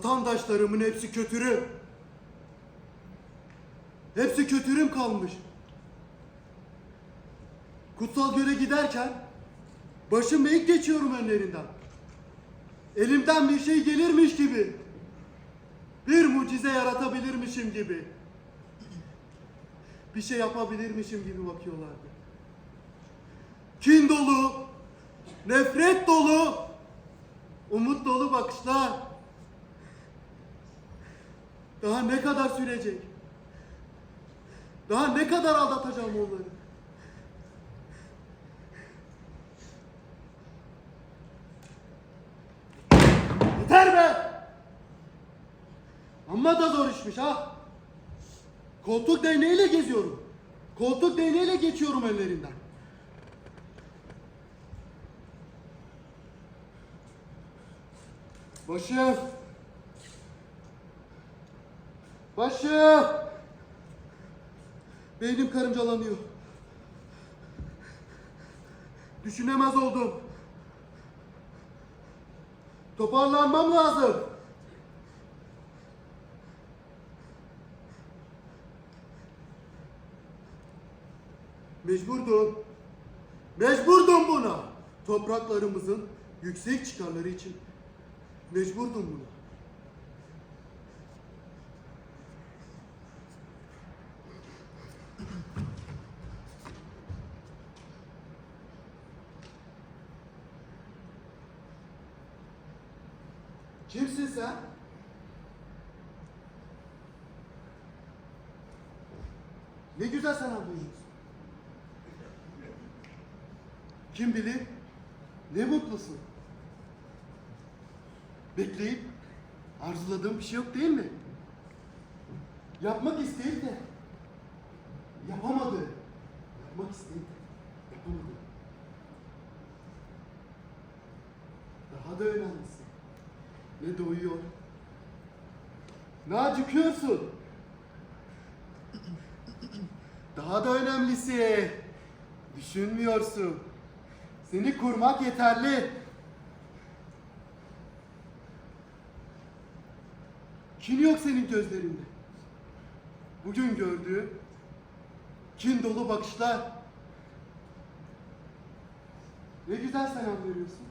Vatandaşlarımın hepsi kötürüm. Hepsi kötürüm kalmış. Kutsal göle giderken başım eğik geçiyorum önlerinden. Elimden bir şey gelirmiş gibi. Bir mucize yaratabilirmişim gibi. Bir şey yapabilirmişim gibi bakıyorlardı. Kin dolu, nefret dolu, umut dolu bakışlar. Daha ne kadar sürecek? Daha ne kadar aldatacağım onları? Yeter be! Amma da zor işmiş ha. Koltuk değneğiyle geziyorum. Koltuk değneğiyle geçiyorum ellerinden. Başım. Başım. Beynim karıncalanıyor. Düşünemez oldum. Toparlanmam lazım. Mecburdum. Mecburdum buna. Topraklarımızın yüksek çıkarları için mecburdum buna. Kimsin sen? Ne güzel sen anlıyorsun. Kim bilir ne mutlusun. Bekleyip arzuladığın bir şey yok değil mi? Yapmak isteyip de yapamadı. Yapmak isteyip de yapamadı. Daha da önemlisi ne doyuyor ne acıkıyorsun. Daha da önemlisi düşünmüyorsun. Seni kurmak yeterli. Kin yok senin gözlerinde. Bugün gördüğüm kin dolu bakışlar. Ne güzel selam veriyorsun.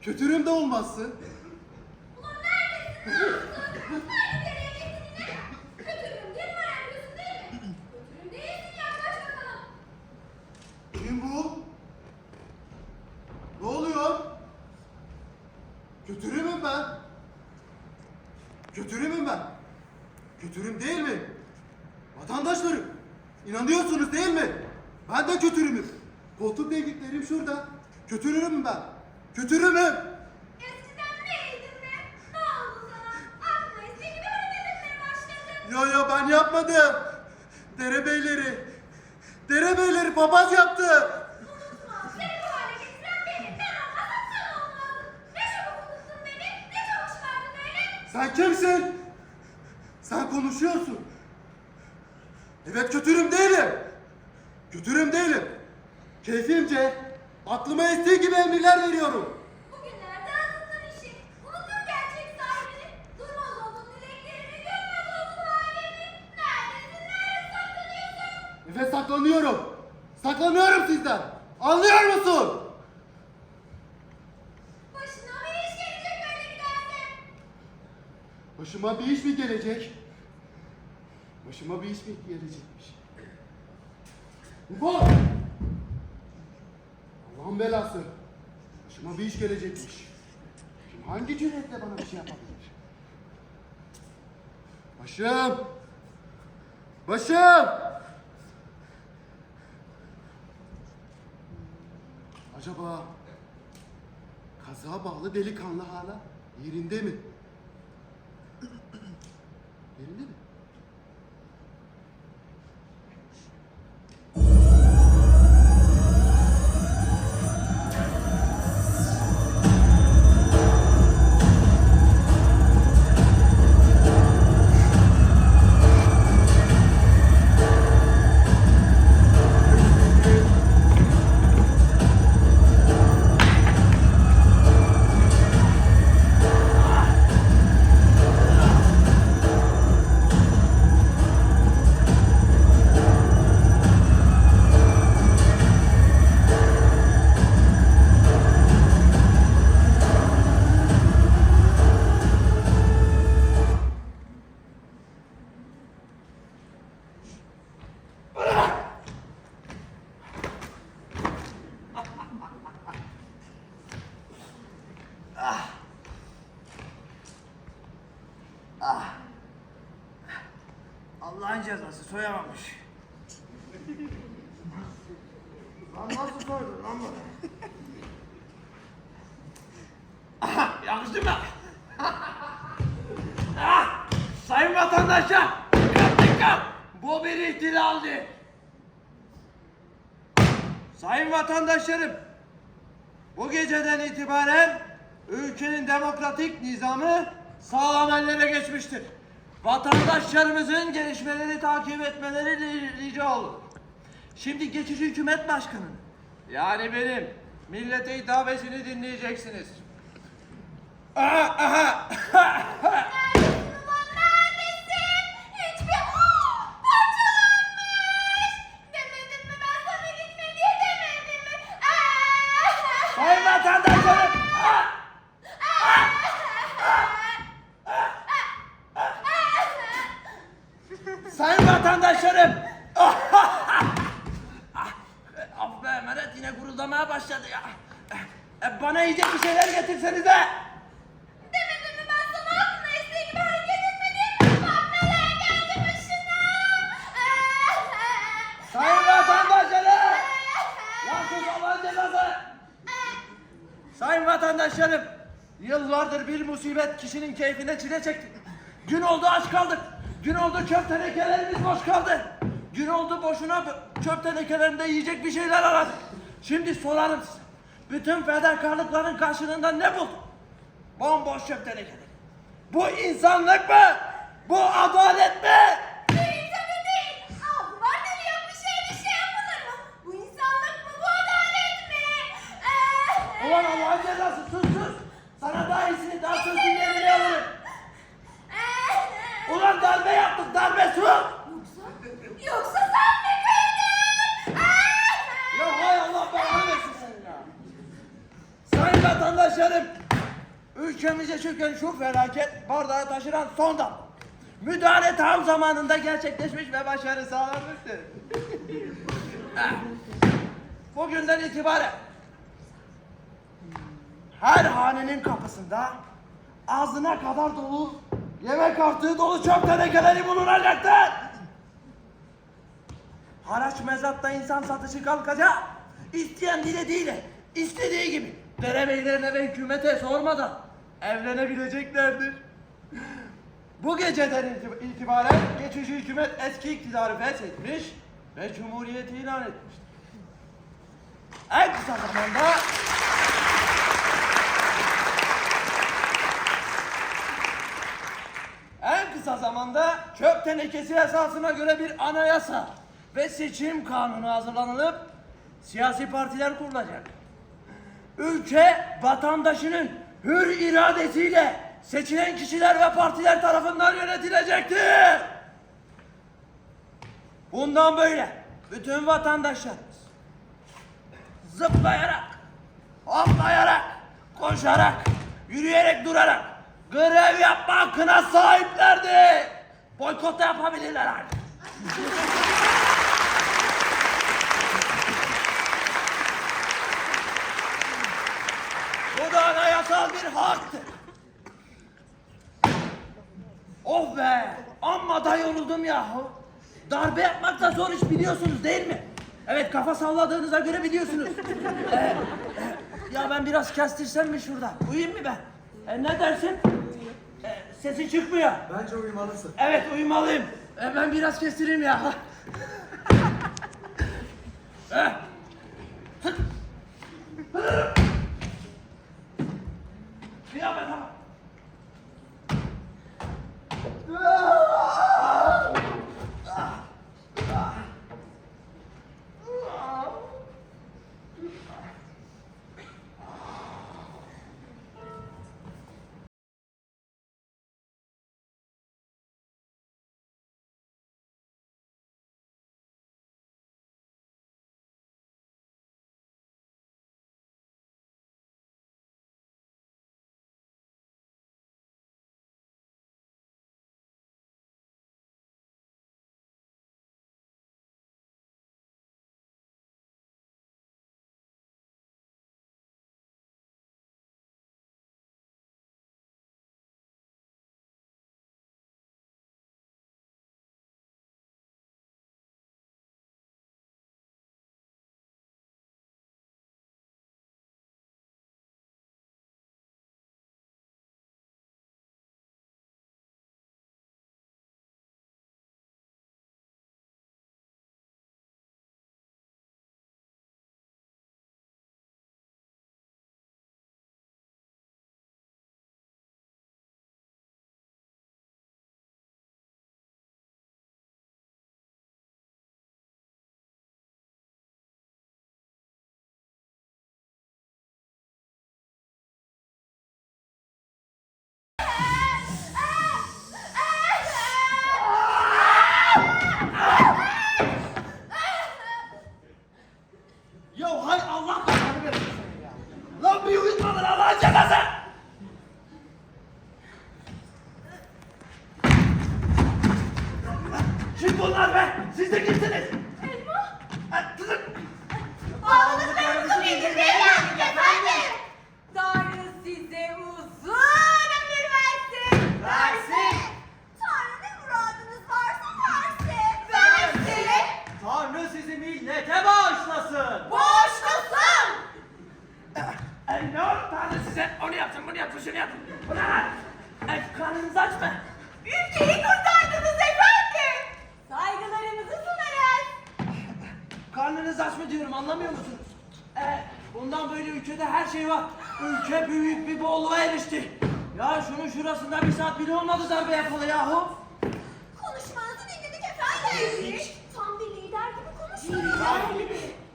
Kötürüm de olmazsın. Ulan neredesin? Ne yaptın? Nerede bir yere gittin yine? Kötürüm, geri var yapıyorsun değil mi? Kötürüm değilsin yaklaş bakalım. Kim bu? Ne oluyor? Kötürümüm ben. Kötürümüm ben. Kötürüm değil mi? Vatandaşlarım, inanıyorsunuz değil mi? Ben de kötürümüm. Koltuk değdiklerim şurada. Kötürümüm ben. Kötürümüm. Eskiden neydin be? Ne oldu sana? Aklıma istediği gibi hareket etmeye başladın. Yo yo ben yapmadım. Derebeyleri, derebeyleri papaz yaptı. Sen kimsin? Sen konuşuyorsun. Evet kötürüm değilim. Kötürüm değilim. Keyfimce aklıma estiği gibi emirler veriyorum. Bugünlerde azından işi. Unuttun gerçek sahibini. Duymaz oldun dileklerini, görmez oldun halini. Neredesin, nerede saklanıyorsun? Evet saklanıyorum. Saklanıyorum sizden. Anlıyor musun? Başına bir iş gelecek öyle giderse. Başıma bir iş mi gelecek? Başıma bir iş mi gelecekmiş? Bu! Allah'ın belası. Başıma bir iş gelecekmiş. Kim hangi cüretle bana bir şey yapabilir? Başım! Başım! Acaba kaza bağlı delikanlı hala yerinde mi? Yerinde mi? Cezası soyamamış. Lan nasıl soydun lan bunu? Aha, yakıştı mı? ah, sayın vatandaşlar, dikkat dikkat! Bu bir ihtilaldi. Sayın vatandaşlarım, bu geceden itibaren ülkenin demokratik nizamı sağlam ellere geçmiştir. Vatandaşlarımızın gelişmeleri takip etmeleri ri- rica olur. Şimdi geçici hükümet başkanı. Yani benim millete hitabesini dinleyeceksiniz. Aha, aha. Vatandaşlarım. Af be Meret yine guruldamaya başladı ya. E, bana yiyecek bir şeyler getirsenize. Demedim mi ben sana aklına estiği gibi hareket etmedin? Bak neler geldi başına. Sayın vatandaşlarım. Yansız Allah'ın cezası. Sayın vatandaşlarım. Yıllardır bir musibet kişinin keyfine çile çekti. Gün oldu aç kaldık. Gün oldu çöp tenekelerimiz boş kaldı. Gün oldu boşuna çöp tenekelerinde yiyecek bir şeyler aradık. Şimdi sorarım size. Bütün fedakarlıkların karşılığında ne bulduk? Bomboş çöp tenekeleri. Bu insanlık mı bu adalet mi? Ulan Allah'ın cezası sus sus. Sana daha iyisini daha söz dinleyebiliyor alırım. Ulan darbe yaptık darbe sus. Yoksa sen mi kıydın? Ya hay Allah belanı versin senin ya. Sayın vatandaşlarım. Ülkemize çöken şu felaket bardağı taşıran son damla. Müdahale tam zamanında gerçekleşmiş ve başarı sağlanmıştır. Bugünden itibaren her hanenin kapısında ağzına kadar dolu yemek artığı dolu çöp tenekeleri bulunacaktır. Haraç mezatta insan satışı kalkacak. İsteyen dilediğiyle, istediği gibi derebeylerine ve hükümete sormadan evlenebileceklerdir. Bu geceden iti- itibaren geçici hükümet eski iktidarı feshetmiş ve cumhuriyeti ilan etmiştir. En kısa zamanda en kısa zamanda çöp tenekesi esasına göre bir anayasa ve seçim kanunu hazırlanılıp siyasi partiler kurulacak. Ülke vatandaşının hür iradesiyle seçilen kişiler ve partiler tarafından yönetilecektir. Bundan böyle bütün vatandaşlarımız zıplayarak, hoplayarak, koşarak, yürüyerek durarak grev yapma hakkına sahiplerdi. Boykot da yapabilirler artık. Bu da anayasal bir haktır. Oh be! Amma da yoruldum yahu. Darbe yapmak da zor iş biliyorsunuz değil mi? Evet kafa salladığınıza göre biliyorsunuz. Ee, e, ya ben biraz kestirsem mi şurada? Uyuyayım mı ben? E, ne dersin? E, sesin çıkmıyor. Bence uyumalısın. Evet uyumalıyım. E, ben biraz kestireyim ya. Eh.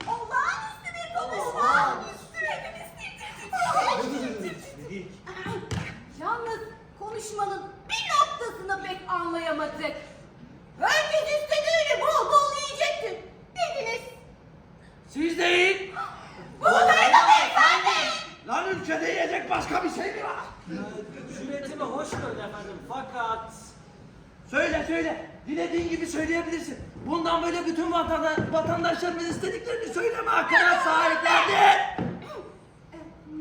Olağanüstü bir konuşma. Olağanüstü. Hepimiz Dedik. Yalnız konuşmanın bir noktasını pek anlayamadık. Herkes istediğini bol bol yiyecektir. Dediniz. Siz değil. Buğdayla mı efendim? Lan ülkede yiyecek başka bir şey mi var? Cüretimi hoş gördü efendim fakat Söyle söyle. Dilediğin gibi söyleyebilirsin. Böyle bütün vatanda, vatandaşlarımız istediklerini söyleme hakkına sahiplerdir.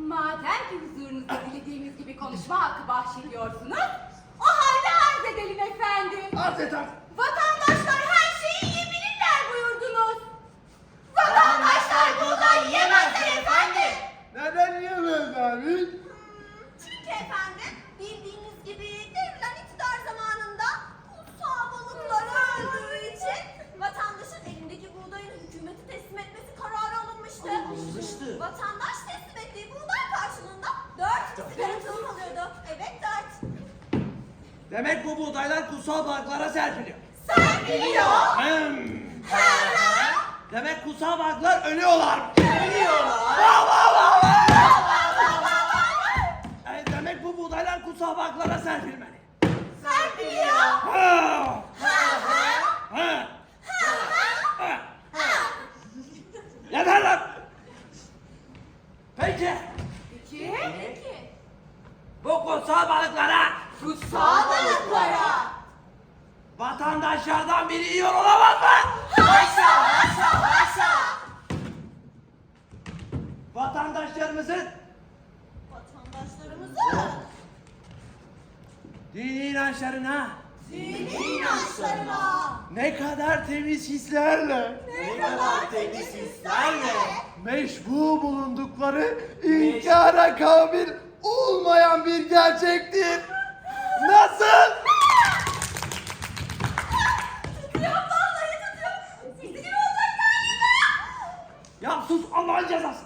Madem ki huzurunuzda dilediğimiz gibi konuşma hakkı bahşediyorsunuz, o halde arz edelim efendim. Arz et arz. Vatandaşlar her şeyi yiyebilirler buyurdunuz. Vatandaşlar buğday yiyemezler efendim. Neden yiyemez abi? Çünkü efendim bildiğiniz gibi devrilen iktidar zamanında kutsal balıklar öldüğü için vatandaşın elindeki buğdayın hükümeti teslim etmesi kararı alınmıştı. Alınmıştı. Vatandaş teslim ettiği buğday karşılığında dört sigara tavuk alıyordu. Evet dört. Demek bu buğdaylar kutsal balıklara serpiliyor. Sen biliyor. Hmm. Demek kutsal balıklar ölüyorlar. Biliyorlar. Vav vav vav. E, demek bu buğdaylar kutsal balıklara serpilmeli. Sen biliyor. Ha. Ha. Ha. Yeter lan. Peki Peki. Peki. bu kutsal balıklara Kutsal balıklara. vatandaşlardan biri yiyor olamaz mı? Haşa haşa haşa. Vatandaşlarımızın Vatandaşlarımızı dini inançlarına dini inançlarına ne kadar temiz hislerle ne kadar temiz hislerle Meşbu bulundukları inkara kabil olmayan bir gerçektir. Nasıl? tutuyor vallahi tutuyor. Sizi gibi olacak galiba. Ya sus Allah'ın cezası.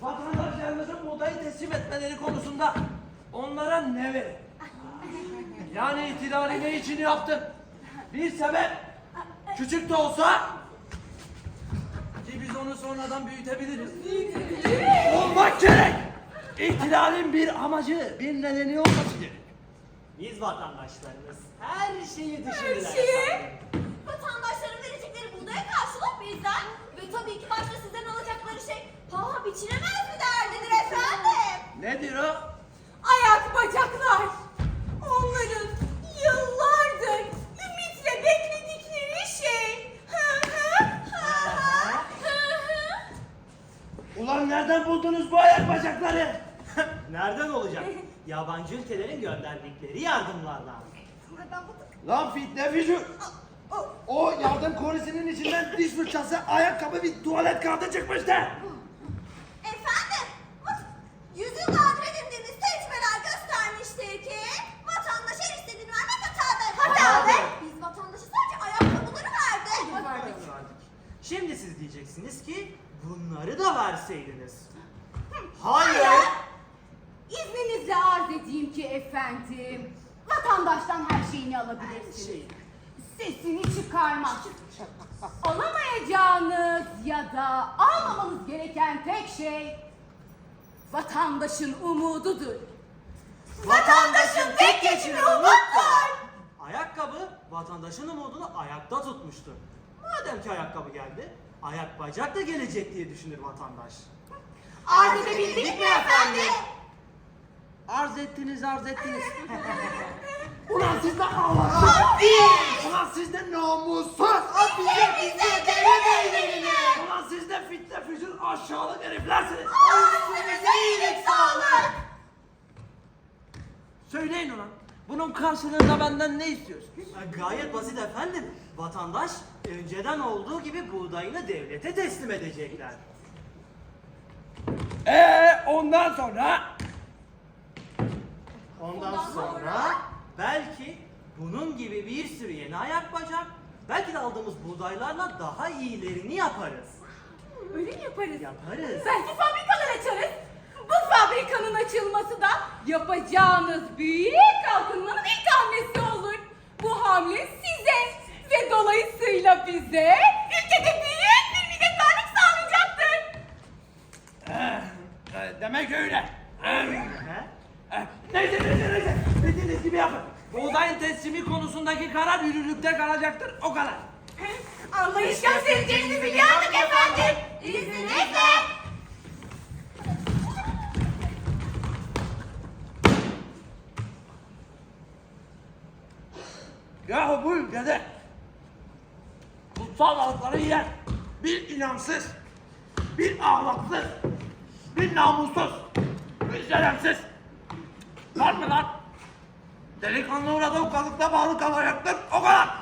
Vatandaşlarımızın buğdayı teslim etmeleri konusunda onlara ne verin? Yani ihtilali ne için yaptın? Bir sebep küçük de olsa ki biz onu sonradan büyütebiliriz. Olmak gerek. İhtilalin bir amacı, bir nedeni olması gerek. biz vatandaşlarımız her şeyi Her düşünürler. şeyi. Vatandaşların verecekleri buğdaya karşılık bizden ve tabii ki başta sizden alacakları şey paha biçilemez bir değerlidir efendim. Nedir o? Ayak bacaklar. Onların yıllardır ümitle bekledikleri şey. Hı hı, hı hı, hı hı. Ulan nereden buldunuz bu ayak bacakları? Nereden olacak? Yabancı ülkelerin gönderdikleri yardımlardan. Buradan bakın. Lan fitne. O yardım kolisinin içinden diş fırçası, ayakkabı bir tuvalet kağıdı çıkmıştı. Diyeceksiniz ki bunları da verseydiniz. Hayır. İzninizle arz edeyim ki efendim, vatandaştan her şeyini alabilirsiniz. Şey, Sesini çıkarmaz. Alamayacağınız ya da almamanız gereken tek şey vatandaşın umududur. Vatandaşın tek geçimi umuttur. ayakkabı vatandaşın umudunu ayakta tutmuştur. Madem ki ayakkabı geldi, ayak bacak da gelecek diye düşünür vatandaş. Arz edebildik mi efendi? Arz ettiniz, arz ettiniz. Ulan siz de ağlarsınız. Ulan siz de namussuz. Bize bize deve beylerini. Ulan siz de fitne fücur aşağılık heriflersiniz. Üstümüze iyilik sağlık. Söyleyin ulan. Bunun karşılığında benden ne istiyorsunuz? Gayet basit efendim. Vatandaş önceden olduğu gibi buğdayını devlete teslim edecekler. Ee ondan sonra Ondan sonra belki bunun gibi bir sürü yeni ayak bacak, belki de aldığımız buğdaylarla daha iyilerini yaparız. Öyle mi yaparız? Yaparız. Belki fabrikalar açarız. Bu fabrikanın açılması da yapacağınız büyük kalkınmanın ilk hamlesi olur. Bu hamle size ve dolayısıyla bize ülkede büyük bir minnettarlık sağlayacaktır. Ee, demek öyle. Eh, Neyse neyse neyse. Dediğiniz gibi yapın. Buğdayın teslimi konusundaki karar yürürlükte kalacaktır. O kadar. Anlayış göstereceğinizi biliyorduk efendim. İzninizle. Balıkları yiyen bir inançsız, bir ahlaksız, bir namussuz, bir şerefsiz. Var mı lan? Delikanlı orada o kalıkta bağlı kalacaktır. O kadar.